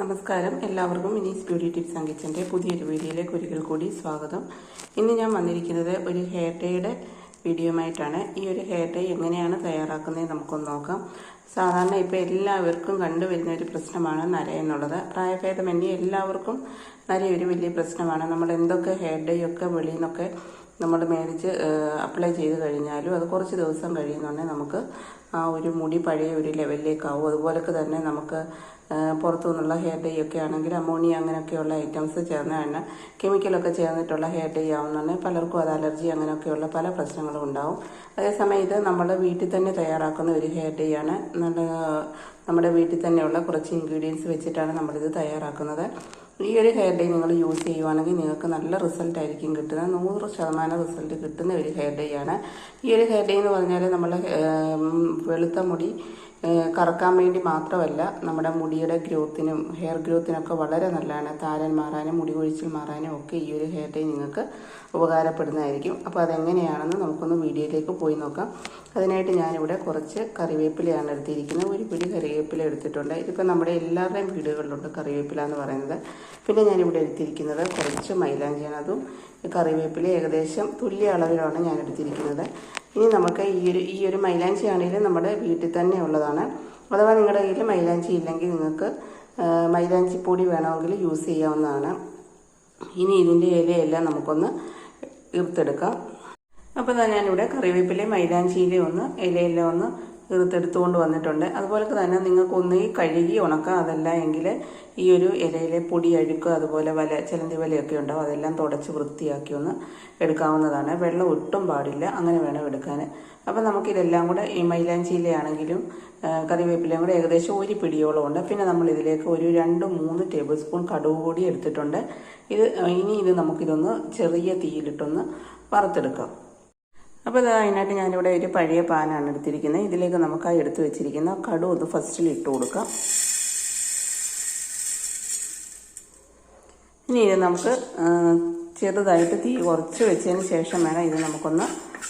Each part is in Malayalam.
നമസ്കാരം. എല്ലാവർക്കും ഇനി ബ്യൂട്ടി ടിപ്സ് ആൻഡ് കിച്ചന്റെ പുതിയൊരു വീഡിയോയിലേക്ക് ഒരിക്കൽ കൂടി സ്വാഗതം. ഇന്ന് ഞാൻ വന്നിരിക്കുന്നത് ഒരു ഹെയർ ഡേയുടെ വീഡിയോയുമായിട്ടാണ് ഈ ഒരു ഹെയർ ഡേ എങ്ങനെയാണ് തയ്യാറാക്കുന്നത് നമുക്കൊന്ന് നോക്കാം. സാധാരണ ഇപ്പോൾ എല്ലാവർക്കും കണ്ടുവരുന്ന ഒരു പ്രശ്നമാണ് നര എന്നുള്ളത്. പ്രായഭേദമന്യേ എല്ലാവർക്കും നര ഒരു വലിയ പ്രശ്നമാണ്. നമ്മൾ എന്തൊക്കെ ഹെയർ ഡേ ഒക്കെ വെളിയിൽ നിന്നൊക്കെ നമ്മൾ മേടിച്ച് അപ്ലൈ ചെയ്ത് കഴിഞ്ഞാലും അത് കുറച്ച് ദിവസം കഴിയുന്നുണ്ടെങ്കിൽ നമുക്ക് ആ ഒരു മുടി പഴയ ഒരു ലെവലിലേക്കാവും അതുപോലൊക്കെ തന്നെ നമുക്ക് പുറത്തു നിന്നുള്ള ഹെയർ ഡൈ ഒക്കെ ആണെങ്കിൽ അമോണിയ അങ്ങനെയൊക്കെയുള്ള ഐറ്റംസ് ചേർന്നാണ് കെമിക്കലൊക്കെ ചേർന്നിട്ടുള്ള ഹെയർ ഡൈ ആവുന്നുണ്ടെങ്കിൽ പലർക്കും അത് അലർജി അങ്ങനെയൊക്കെയുള്ള പല പ്രശ്നങ്ങളും ഉണ്ടാവും. അതേസമയം ഇത് നമ്മൾ വീട്ടിൽ തന്നെ തയ്യാറാക്കുന്ന ഒരു ഹെയർ ഡൈ ആണ്. നല്ല നമ്മുടെ വീട്ടിൽ തന്നെയുള്ള കുറച്ച് ഇൻഗ്രീഡിയൻസ് വെച്ചിട്ടാണ് നമ്മളിത് തയ്യാറാക്കുന്നത്. ഈ ഒരു ഹെയർ ഡൈ നിങ്ങൾ യൂസ് ചെയ്യുവാണെങ്കിൽ നിങ്ങൾക്ക് നല്ല റിസൾട്ട് ആയിരിക്കും കിട്ടുന്നത്. നൂറ് ശതമാനം റിസൾട്ട് കിട്ടുന്ന ഒരു ഹെയർ ഡൈ ആണ്. ഈ ഒരു ഹെയർ ഡൈ എന്ന് പറഞ്ഞാൽ നമ്മൾ വെളുത്ത മുടി കറക്കാൻ വേണ്ടി മാത്രമല്ല നമ്മുടെ മുടിയുടെ ഗ്രോത്തിനും ഹെയർ ഗ്രോത്തിനൊക്കെ വളരെ നല്ലതാണ്. താരൻ മാറാനും മുടി കൊഴിച്ചിൽ മാറാനും ഒക്കെ ഈ ഒരു ഹെയർ ഡേ നിങ്ങൾക്ക് ഉപകാരപ്പെടുന്നതായിരിക്കും. അപ്പോൾ അതെങ്ങനെയാണെന്ന് നമുക്കൊന്ന് വീഡിയോയിലേക്ക് പോയി നോക്കാം. അതിനായിട്ട് ഞാനിവിടെ കുറച്ച് കറിവേപ്പിലയാണ് എടുത്തിരിക്കുന്നത്. ഒരു പിടി കറിവേപ്പില എടുത്തിട്ടുണ്ട്. ഇതിപ്പോൾ നമ്മുടെ എല്ലാവരുടെയും വീടുകളിലുണ്ട് കറിവേപ്പില എന്ന് പറയുന്നത്. പിന്നെ ഞാനിവിടെ എടുത്തിരിക്കുന്നത് കുറച്ച് മൈലാഞ്ചിയാണ്. അതും കറിവേപ്പില ഏകദേശം തുല്യ അളവിലാണ് ഞാൻ എടുത്തിരിക്കുന്നത്. ഇനി നമുക്ക് ഈ ഒരു ഈ ഒരു മൈലാഞ്ചി ആണെങ്കിലും നമ്മുടെ വീട്ടിൽ തന്നെ ഉള്ളതാണ്. അഥവാ നിങ്ങളുടെ കയ്യിൽ മൈലാഞ്ചി ഇല്ലെങ്കിൽ നിങ്ങൾക്ക് മൈലാഞ്ചി പൊടി വേണമെങ്കിൽ യൂസ് ചെയ്യാവുന്നതാണ്. ഇനി ഇതിന്റെ ഇലയെല്ലാം നമുക്കൊന്ന് ഇറുത്തെടുക്കാം അപ്പോൾ ഞാനിവിടെ കറിവേപ്പിലയും മൈലാഞ്ചിയിലെ ഒന്ന് ഇലയെല്ലാം ഒന്ന് ഇറുത്തെടുത്തുകൊണ്ട് വന്നിട്ടുണ്ട്. അതുപോലെ തന്നെ നിങ്ങൾക്ക് ഒന്നുകിൽ കഴുകി ഉണക്കാം അതല്ല എങ്കിൽ ഈ ഒരു ഇലയിലെ പൊടി അഴുക്ക് അതുപോലെ വല ചിലന്തി വലയൊക്കെ ഉണ്ടാവും. അതെല്ലാം തുടച്ച് വൃത്തിയാക്കി ഒന്ന് എടുക്കാവുന്നതാണ്. വെള്ളം ഒട്ടും പാടില്ല അങ്ങനെ വേണം എടുക്കാൻ. അപ്പം നമുക്കിതെല്ലാം കൂടെ ഈ മൈലാഞ്ചിയിലാണെങ്കിലും കറിവേപ്പിലയും കൂടെ ഏകദേശം ഒരു പിടിയോളം ഉണ്ട്. പിന്നെ നമ്മൾ ഇതിലേക്ക് ഒരു രണ്ട് മൂന്ന് ടേബിൾ സ്പൂൺ കടുക് കൂടി എടുത്തിട്ടുണ്ട്. ഇത് ഇനി ഇത് നമുക്കിതൊന്ന് ചെറിയ തീയിലിട്ടൊന്ന് വറുത്തെടുക്കാം. അപ്പോൾ ഇത് അതിനായിട്ട് ഞാനിവിടെ ഒരു പഴയ പാനാണ് എടുത്തിരിക്കുന്നത്. ഇതിലേക്ക് നമുക്ക് ആ എടുത്തു വെച്ചിരിക്കുന്ന കടു ഒന്ന് ഫസ്റ്റിൽ ഇട്ട് കൊടുക്കാം. ഇനി ഇത് നമുക്ക് ചെറുതായിട്ട് തീ കുറച്ച് വെച്ചതിന് ശേഷം വേണം ഇത് നമുക്കൊന്ന്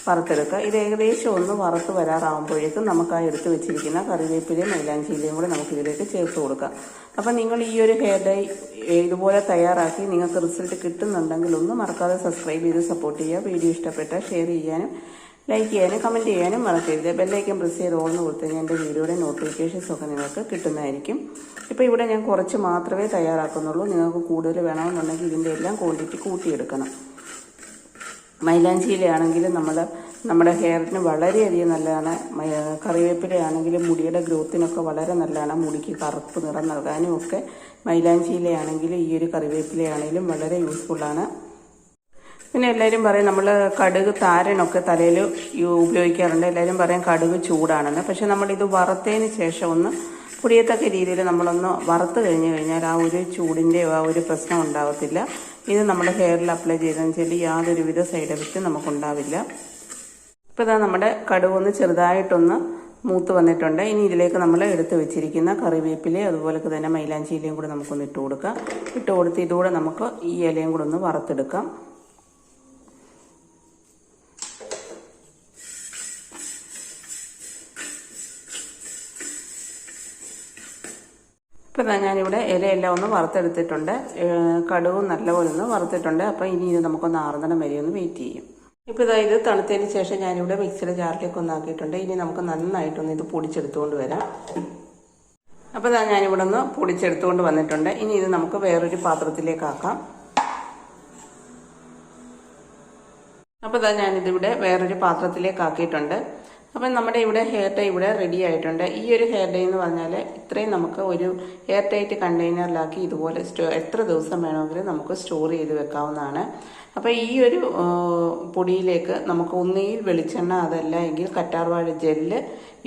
വറുത്തെടുക്കുക. ഇത് ഏകദേശം ഒന്ന് വറുത്ത് വരാറാകുമ്പോഴേക്കും നമുക്ക് ആ എടുത്ത് വെച്ചിരിക്കുന്ന കറിവേപ്പിലയും മൈലാഞ്ചിയിലയും കൂടെ നമുക്ക് ഇതിലേക്ക് ചേർത്ത് കൊടുക്കാം. അപ്പം നിങ്ങൾ ഈ ഒരു ഹെയർ ഡൈ ഇതുപോലെ തയ്യാറാക്കി നിങ്ങൾക്ക് റിസൾട്ട് കിട്ടുന്നുണ്ടെങ്കിൽ ഒന്നും മറക്കാതെ സബ്സ്ക്രൈബ് ചെയ്ത് സപ്പോർട്ട് ചെയ്യുക. വീഡിയോ ഇഷ്ടപ്പെട്ടാൽ ഷെയർ ചെയ്യാനും ലൈക്ക് ചെയ്യാനും കമന്റ് ചെയ്യാനും മറക്കരുത്. ബെല്ലൈക്കൻ പ്രസ് ചെയ്ത് ഓർന്ന് കൊടുത്തുകഴിഞ്ഞാൽ എന്റെ വീഡിയോയുടെ നോട്ടിഫിക്കേഷൻസ് ഒക്കെ നിങ്ങൾക്ക് കിട്ടുന്നതായിരിക്കും. ഇപ്പോൾ ഇവിടെ ഞാൻ കുറച്ച് മാത്രമേ തയ്യാറാക്കുന്നുള്ളൂ. നിങ്ങൾക്ക് കൂടുതൽ വേണമെന്നുണ്ടെങ്കിൽ ഇതിന്റെ എല്ലാം ക്വാണ്ടിറ്റി കൂട്ടിയെടുക്കണം. മൈലാഞ്ചിയിലാണെങ്കിലും നമ്മൾ നമ്മുടെ ഹെയറിന് വളരെയധികം നല്ലതാണ്. കറിവേപ്പിലയാണെങ്കിലും മുടിയുടെ ഗ്രോത്തിനൊക്കെ വളരെ നല്ലതാണ്. മുടിക്ക് കറുപ്പ് നിറം നൽകാനും ഒക്കെ മൈലാഞ്ചിയിലയാണെങ്കിലും ഈ ഒരു കറിവേപ്പിലയാണെങ്കിലും വളരെ യൂസ്ഫുള്ളാണ് പിന്നെ എല്ലാവരും പറയും നമ്മൾ കടുക് താരനൊക്കെ തലയിൽ ഉപയോഗിക്കാറുണ്ട്. എല്ലാവരും പറയും കടുക് ചൂടാണെന്ന്. പക്ഷെ നമ്മളിത് വറുത്തതിന് ശേഷം ഒന്ന് പുടിയത്തക്ക രീതിയിൽ നമ്മളൊന്ന് വറുത്ത് കഴിഞ്ഞ് കഴിഞ്ഞാൽ ആ ഒരു ചൂടിന്റെ ആ ഒരു പ്രശ്നം ഉണ്ടാകത്തില്ല ഇത് നമ്മൾ ഹെയറിൽ അപ്ലൈ ചെയ്തതെന്ന് വെച്ചാൽ യാതൊരുവിധ സൈഡ് എഫക്റ്റും നമുക്കുണ്ടാവില്ല. ഇപ്പോൾ ഇതാ നമ്മുടെ കടുവ് ഒന്ന് ചെറുതായിട്ടൊന്ന് മൂത്ത് വന്നിട്ടുണ്ട്. ഇനി ഇതിലേക്ക് നമ്മൾ എടുത്ത് വെച്ചിരിക്കുന്ന കറിവേപ്പിലയും അതുപോലെ തന്നെ മൈലാഞ്ചിയിലയും കൂടെ നമുക്കൊന്ന് ഇട്ട് കൊടുക്കാം. ഇട്ട് കൊടുത്ത് ഇതുകൂടെ നമുക്ക് ഈ ഇലയും കൂടെ ഒന്ന് വറുത്തെടുക്കാം. ഇപ്പം ഞാനിവിടെ ഇലയെല്ലാം ഒന്ന് വറുത്തെടുത്തിട്ടുണ്ട്. കടുവും നല്ലപോലെ ഒന്ന് വറുത്തിട്ടുണ്ട്. അപ്പം ഇനി ഇത് നമുക്കൊന്ന് ആറുന്നണം വരെ ഒന്ന് വെയിറ്റ് ചെയ്യും. ഇപ്പോൾ ഇതാ ഇത് തണുത്തതിന് ശേഷം ഞാനിവിടെ മിക്സിയുടെ ജാറിലേക്ക് ഒന്ന് ആക്കിയിട്ടുണ്ട്. ഇനി നമുക്ക് നന്നായിട്ടൊന്ന് ഇത് പൊടിച്ചെടുത്തുകൊണ്ട് വരാം. അപ്പോൾ ഇതാ ഞാനിവിടെ ഒന്ന് പൊടിച്ചെടുത്തുകൊണ്ട് വന്നിട്ടുണ്ട്. ഇനി ഇത് നമുക്ക് വേറൊരു പാത്രത്തിലേക്ക് ആക്കാം. അപ്പോൾ ഇതാ ഞാനിതിവിടെ വേറൊരു പാത്രത്തിലേക്ക് ആക്കിയിട്ടുണ്ട്. അപ്പം നമ്മുടെ ഇവിടെ ഹെയർ ടൈ ഇവിടെ റെഡി ആയിട്ടുണ്ട്. ഈ ഒരു ഹെയർ ഡൈ എന്ന് പറഞ്ഞാൽ ഇത്രയും നമുക്ക് ഒരു എയർ ടൈറ്റ് കണ്ടെയ്നറിലാക്കി ഇതുപോലെ എത്ര ദിവസം വേണമെങ്കിലും നമുക്ക് സ്റ്റോർ ചെയ്ത് വെക്കാവുന്നതാണ്. അപ്പോൾ ഈ ഒരു പൊടിയിലേക്ക് നമുക്ക് ഒന്നുകിൽ വെളിച്ചെണ്ണ അതല്ല എങ്കിൽ കറ്റാർവാഴ ജെല്ല്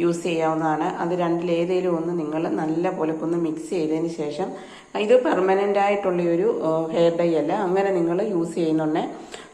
യൂസ് ചെയ്യാവുന്നതാണ്. അത് രണ്ടിലേതെങ്കിലും ഒന്ന് നിങ്ങൾ നല്ല പോലെ ഒന്ന് മിക്സ് ചെയ്തതിന് ശേഷം ഇത് പെർമനന്റ് ആയിട്ടുള്ള ഒരു ഹെയർ ഡൈ അല്ല. അങ്ങനെ നിങ്ങൾ യൂസ് ചെയ്യുന്നുണ്ടെ.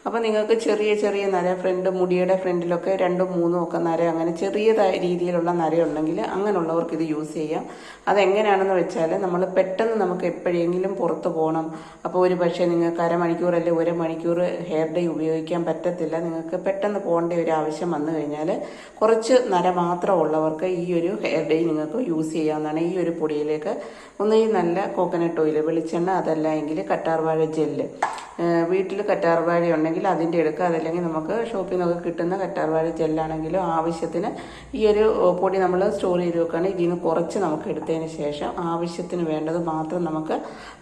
അപ്പോൾ നിങ്ങൾക്ക് ചെറിയ ചെറിയ നര ഫ്രണ്ട് മുടിയുടെ ഫ്രണ്ടിലൊക്കെ രണ്ടും മൂന്നും ഒക്കെ നര അങ്ങനെ ചെറിയ രീതിയിലുള്ള നരയുണ്ടെങ്കിൽ അങ്ങനെയുള്ളവർക്ക് ഇത് യൂസ് ചെയ്യാം. അതെങ്ങനെയാണെന്ന് വെച്ചാൽ നമ്മൾ പെട്ടെന്ന് നമുക്ക് എപ്പോഴെങ്കിലും പുറത്ത് പോകണം. അപ്പോൾ ഒരു പക്ഷേ നിങ്ങൾക്ക് അരമണിക്കൂർ അല്ലെങ്കിൽ ഒരു മണിക്കൂർ ഹെയർ ഡേ ഉപയോഗിക്കാൻ പറ്റത്തില്ല. നിങ്ങൾക്ക് പെട്ടെന്ന് പോകേണ്ട ഒരു ആവശ്യം വന്നു കഴിഞ്ഞാൽ കുറച്ച് നര മാത്രം ഉള്ളവർക്ക് ഈ ഒരു ഹെയർ ഡേ നിങ്ങൾക്ക് യൂസ് ചെയ്യാവുന്നതാണ്. ഈ ഒരു പൊടിയിലേക്ക് ഒന്ന് ഈ നല്ല കോക്കനട്ട് ഓയിൽ വെളിച്ചെണ്ണ അതല്ല എങ്കിൽ കറ്റാർവാഴ ജെല്ല്. വീട്ടിൽ കറ്റാർവാഴ ഉണ്ടെങ്കിൽ അതിന്റെ എടുക്കുക. അതല്ലെങ്കിൽ നമുക്ക് ഷോപ്പിൽ നിന്നൊക്കെ കിട്ടുന്ന കറ്റാർവാഴ ജെല്ലാണെങ്കിലും ആവശ്യത്തിന് ഈ ഒരു പൊടി നമ്മൾ സ്റ്റോർ ചെയ്ത് വെക്കുകയാണെങ്കിൽ ഇതിൽ നിന്ന് കുറച്ച് നമുക്ക് എടുത്തതിന് ശേഷം ആവശ്യത്തിന് വേണ്ടത് മാത്രം നമുക്ക്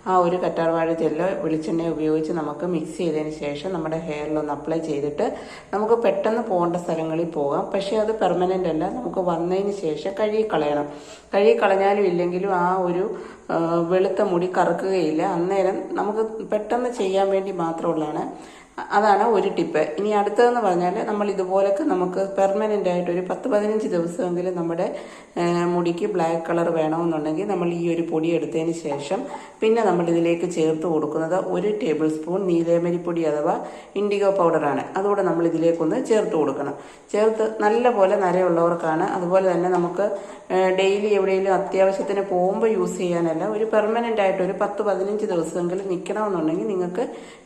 ആ ഒരു കറ്റാർവാഴ ജെല്ല് വെളിച്ചെണ്ണ ഉപയോഗിച്ച് നമുക്ക് മിക്സ് ചെയ്തതിന് ശേഷം നമ്മുടെ ഹെയറിൽ ഒന്ന് അപ്ലൈ ചെയ്തിട്ട് നമുക്ക് പെട്ടെന്ന് പോകേണ്ട സ്ഥലങ്ങളിൽ പോകാം. പക്ഷേ അത് പെർമനന്റ് അല്ല. നമുക്ക് വന്നതിന് ശേഷം കഴുകി കളയണം കഴുകി കളഞ്ഞാലും ഇല്ലെങ്കിലും ആ ഒരു വെളുത്ത മുടി കറുക്കുകയില്ല. അന്നേരം നമുക്ക് പെട്ടെന്ന് ചെയ്യാൻ വേണ്ടി മാത്രമുള്ളതാണ്. അതാണ് ഒരു ടിപ്പ്. ഇനി അടുത്തതെന്ന് പറഞ്ഞാൽ നമ്മൾ ഇതുപോലൊക്കെ നമുക്ക് പെർമനന്റ് ആയിട്ട് ഒരു പത്ത് പതിനഞ്ച് ദിവസമെങ്കിലും നമ്മുടെ മുടിക്ക് ബ്ലാക്ക് കളർ വേണമെന്നുണ്ടെങ്കിൽ നമ്മൾ ഈ ഒരു പൊടി എടുത്തതിന് ശേഷം പിന്നെ നമ്മൾ ഇതിലേക്ക് ചേർത്ത് കൊടുക്കുന്നത് ഒരു ടേബിൾ സ്പൂൺ നീലേമരിപ്പൊടി അഥവാ ഇൻഡിഗോ പൗഡറാണ് അതുകൂടെ നമ്മൾ ഇതിലേക്കൊന്ന് ചേർത്ത് കൊടുക്കണം. ചേർത്ത് നല്ല പോലെ നരയുള്ളവർക്കാണ്. അതുപോലെ തന്നെ നമുക്ക് ഡെയിലി എവിടെയെങ്കിലും അത്യാവശ്യത്തിന് പോകുമ്പോൾ യൂസ് ചെയ്യാനല്ല ഒരു പെർമനന്റ് ആയിട്ട് ഒരു പത്ത് പതിനഞ്ച് ദിവസമെങ്കിലും നിൽക്കണമെന്നുണ്ടെങ്കിൽ നിങ്ങൾക്ക്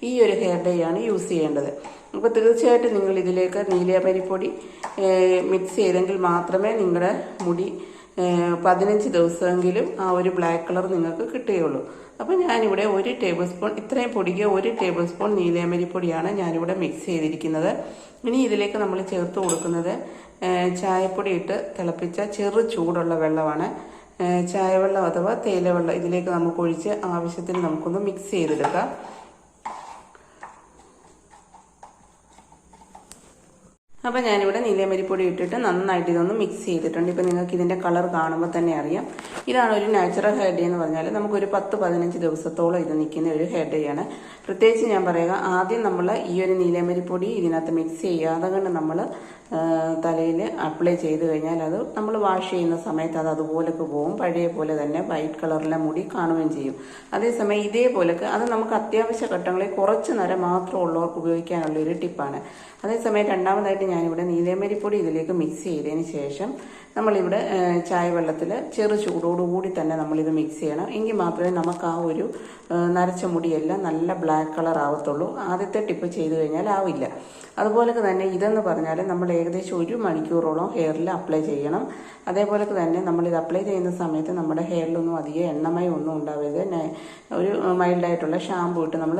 ഈ ഒരു ഹെയർ ഡേ ആണ് യൂസ് ചെയ്യേണ്ടത്. അപ്പോൾ തീർച്ചയായിട്ടും നിങ്ങൾ ഇതിലേക്ക് നീലയമരിപ്പൊടി മിക്സ് ചെയ്തെങ്കിൽ മാത്രമേ നിങ്ങളുടെ മുടി പതിനഞ്ച് ദിവസമെങ്കിലും ആ ഒരു ബ്ലാക്ക് കളർ നിങ്ങൾക്ക് കിട്ടുകയുള്ളൂ. അപ്പോൾ ഞാനിവിടെ ഒരു ടേബിൾ സ്പൂൺ ഇത്രയും പൊടിക്ക് ഒരു ടേബിൾ സ്പൂൺ നീലയമരിപ്പൊടിയാണ് ഞാനിവിടെ മിക്സ് ചെയ്തിരിക്കുന്നത്. ഇനി ഇതിലേക്ക് നമ്മൾ ചേർത്ത് കൊടുക്കുന്നത് ചായപ്പൊടി ഇട്ട് തിളപ്പിച്ച ചെറു ചൂടുള്ള വെള്ളമാണ്. ചായവെള്ളം അഥവാ തേയിലവെള്ളം ഇതിലേക്ക് നമുക്ക് ഒഴിച്ച് ആവശ്യത്തിന് നമുക്കൊന്ന് മിക്സ് ചെയ്തെടുക്കാം. അപ്പോൾ ഞാനിവിടെ നീലമരിപ്പൊടി ഇട്ടിട്ട് നന്നായിട്ട് ഇതൊന്ന് മിക്സ് ചെയ്തിട്ടുണ്ട്. ഇപ്പോൾ നിങ്ങൾക്ക് ഇതിന്റെ കളർ കാണുമ്പോൾ തന്നെ അറിയാം. ഇതാണ് ഒരു നാച്ചുറൽ ഹെയർ ഡേ എന്ന് പറഞ്ഞാൽ നമുക്കൊരു പത്ത് പതിനഞ്ച് ദിവസത്തോളം ഇത് നിൽക്കുന്ന ഒരു ഹെയർ ഡേ ആണ്. പ്രത്യേകിച്ച് ഞാൻ പറയുക ആദ്യം നമ്മൾ ഈ ഒരു നീലമരിപ്പൊടി ഇതിനകത്ത് മിക്സ് ചെയ്യാതെ കൊണ്ട് നമ്മൾ തലയിൽ അപ്ലൈ ചെയ്ത് കഴിഞ്ഞാൽ അത് നമ്മൾ വാഷ് ചെയ്യുന്ന സമയത്ത് അത് അതുപോലൊക്കെ പോകും. പഴയ പോലെ തന്നെ വൈറ്റ് കളറിലെ മുടി കാണുകയും ചെയ്യും. അതേസമയം ഇതേപോലൊക്കെ അത് നമുക്ക് അത്യാവശ്യ ഘട്ടങ്ങളിൽ കുറച്ച് നേരം മാത്രം ഉള്ളവർക്ക് ഉപയോഗിക്കാനുള്ള ഒരു ടിപ്പാണ്. അതേസമയം രണ്ടാമതായിട്ട് ഞാനിവിടെ നീലമരിപ്പൊടി ഇതിലേക്ക് മിക്സ് ചെയ്തതിന് ശേഷം നമ്മളിവിടെ ചായ വെള്ളത്തിൽ ചെറു ചൂടോടുകൂടി തന്നെ നമ്മളിത് മിക്സ് ചെയ്യണം. എങ്കിൽ മാത്രമേ നമുക്ക് ആ ഒരു നരച്ച മുടിയെല്ലാം നല്ല ബ്ലാക്ക് കളർ ആവത്തുള്ളൂ. ആദ്യത്തെ ടിപ്പ് ചെയ്ത് കഴിഞ്ഞാൽ ആവില്ല. അതുപോലെ തന്നെ ഇതെന്ന് പറഞ്ഞാൽ നമ്മൾ ഏകദേശം ഒരു മണിക്കൂറോളം ഹെയറിൽ അപ്ലൈ ചെയ്യണം. അതേപോലെ തന്നെ നമ്മളിത് അപ്ലൈ ചെയ്യുന്ന സമയത്ത് നമ്മുടെ ഹെയറിലൊന്നും അധികം എണ്ണമയം ഒന്നും ഉണ്ടാവരുത്. ഒരു മൈൽഡായിട്ടുള്ള ഷാമ്പു ഇട്ട് നമ്മൾ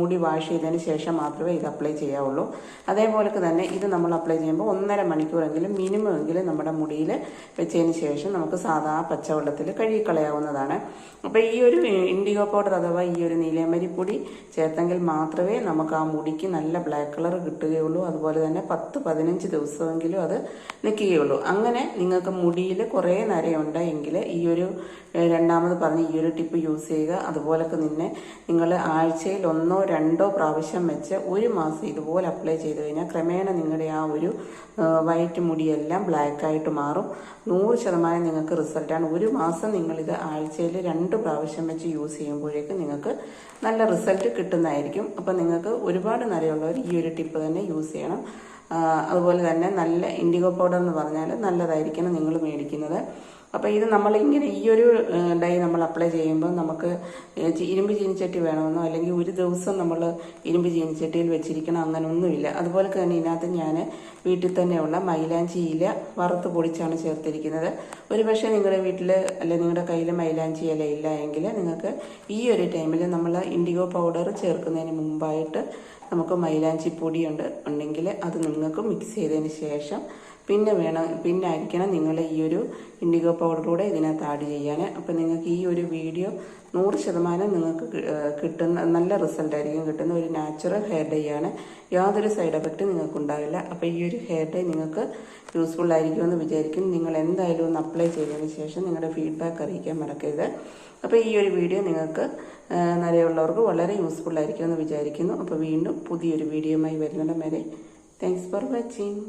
മുടി വാഷ് ചെയ്തതിന് ശേഷം മാത്രമേ ഇത് അപ്ലൈ ചെയ്യാവുള്ളൂ. അതേപോലെ തന്നെ ഇത് നമ്മൾ അപ്ലൈ ചെയ്യുമ്പോൾ ഒന്നര മണിക്കൂറെങ്കിലും മിനിമം എങ്കിലും നമ്മുടെ മുടിയിൽ വെച്ചതിന് ശേഷം നമുക്ക് സാധാ പച്ചവെള്ളത്തിൽ കഴുകിക്കളയാവുന്നതാണ്. അപ്പോൾ ഈ ഒരു ഇൻഡിഗോ പൗഡർ അഥവാ ഈ ഒരു നീലമരിപ്പൊടി ചേർത്തെങ്കിൽ മാത്രമേ നമുക്ക് ആ മുടിക്ക് നല്ല ബ്ലാക്ക് കളർ കിട്ടുകയുള്ളൂ. അതുപോലെ തന്നെ പത്ത് പതിനഞ്ച് ദിവസമെങ്കിലും അത് നിൽക്കുകയുള്ളൂ. അങ്ങനെ നിങ്ങൾക്ക് മുടിയിൽ കുറേ നരയുണ്ട് എങ്കിൽ ഈ ഒരു രണ്ടാമത് പറഞ്ഞ ഈ ഒരു ടിപ്പ് യൂസ് ചെയ്യുക. അതുപോലൊക്കെ നിന്നെ നിങ്ങൾ ആഴ്ചയിൽ ഒന്നോ രണ്ടോ പ്രാവശ്യം വെച്ച് ഒരു മാസം ഇതുപോലെ അപ്ലൈ ചെയ്ത് കഴിഞ്ഞാൽ ക്രമേണ നിങ്ങളുടെ ആ ഒരു വൈറ്റ് മുടിയെല്ലാം ബ്ലാക്ക് ആയിട്ട് മാറും. നൂറ് ശതമാനം നിങ്ങൾക്ക് റിസൾട്ടാണ് ഒരു മാസം നിങ്ങളിത് ആഴ്ചയിൽ രണ്ട് പ്രാവശ്യം വെച്ച് യൂസ് ചെയ്യുമ്പോഴേക്കും നിങ്ങൾക്ക് നല്ല റിസൾട്ട് കിട്ടുന്നതായിരിക്കും. അപ്പം നിങ്ങൾക്ക് ഒരുപാട് നരയുള്ളവർ ഈ ഒരു ടിപ്പ് തന്നെ യൂസ് ചെയ്യണം. അതുപോലെ തന്നെ നല്ല ഇൻഡിഗോ പൗഡർ എന്ന് പറഞ്ഞാൽ നല്ലതായിരിക്കണം നിങ്ങൾ മേടിക്കുന്നത്. അപ്പോൾ ഇത് നമ്മൾ ഇങ്ങനെ ഈ ഒരു ഡൈ നമ്മൾ അപ്ലൈ ചെയ്യുമ്പോൾ നമുക്ക് ഇരുമ്പ് ചീനിച്ചട്ടി വേണമെന്നോ അല്ലെങ്കിൽ ഒരു ദിവസം നമ്മൾ ഇരുമ്പ് ചീനിച്ചട്ടിയിൽ വെച്ചിരിക്കണം അങ്ങനെയൊന്നുമില്ല അതുപോലെ തന്നെ ഇതിനകത്ത് ഞാൻ വീട്ടിൽ തന്നെയുള്ള മൈലാഞ്ചി ഇല വറുത്ത് പൊടിച്ചാണ് ചേർത്തിരിക്കുന്നത്. ഒരു പക്ഷേ നിങ്ങളുടെ വീട്ടിൽ അല്ലെ നിങ്ങളുടെ കയ്യിൽ മൈലാഞ്ചി ഇല ഇല്ല എങ്കിൽ നിങ്ങൾക്ക് ഈ ഒരു ടൈമിൽ നമ്മൾ ഇൻഡിഗോ പൗഡർ ചേർക്കുന്നതിന് മുമ്പായിട്ട് നമുക്ക് മൈലാഞ്ചി പൊടിയുണ്ട് ഉണ്ടെങ്കിൽ അത് നിങ്ങൾക്ക് മിക്സ് ചെയ്തതിന് ശേഷം പിന്നെ വേണം പിന്നെ ആയിരിക്കണം നിങ്ങൾ ഈ ഒരു ഇൻഡിഗോ കൂടെ ഇതിനകത്ത് ആഡ് ചെയ്യാൻ. അപ്പോൾ നിങ്ങൾക്ക് ഈ ഒരു വീഡിയോ നൂറ് ശതമാനം നിങ്ങൾക്ക് കിട്ടുന്ന നല്ല റിസൾട്ട് ആയിരിക്കും കിട്ടുന്ന ഒരു നാച്ചുറൽ ഹെയർ ഡേ ആണ്. യാതൊരു സൈഡ് എഫക്റ്റ് നിങ്ങൾക്ക് ഉണ്ടാവില്ല. അപ്പോൾ ഈ ഒരു ഹെയർ ഡേ നിങ്ങൾക്ക് യൂസ്ഫുൾ ആയിരിക്കുമെന്ന് വിചാരിക്കും. നിങ്ങൾ എന്തായാലും ഒന്ന് അപ്ലൈ ചെയ്തതിന് ശേഷം നിങ്ങളുടെ ഫീഡ്ബാക്ക് അറിയിക്കാൻ മറക്കരുത്. അപ്പോൾ ഈ ഒരു വീഡിയോ നിങ്ങൾക്ക് നിലയുള്ളവർക്ക് വളരെ യൂസ്ഫുൾ ആയിരിക്കുമെന്ന് വിചാരിക്കുന്നു. അപ്പോൾ വീണ്ടും പുതിയൊരു വീഡിയോയുമായി വരുന്നിടം വരെ. Thanks for watching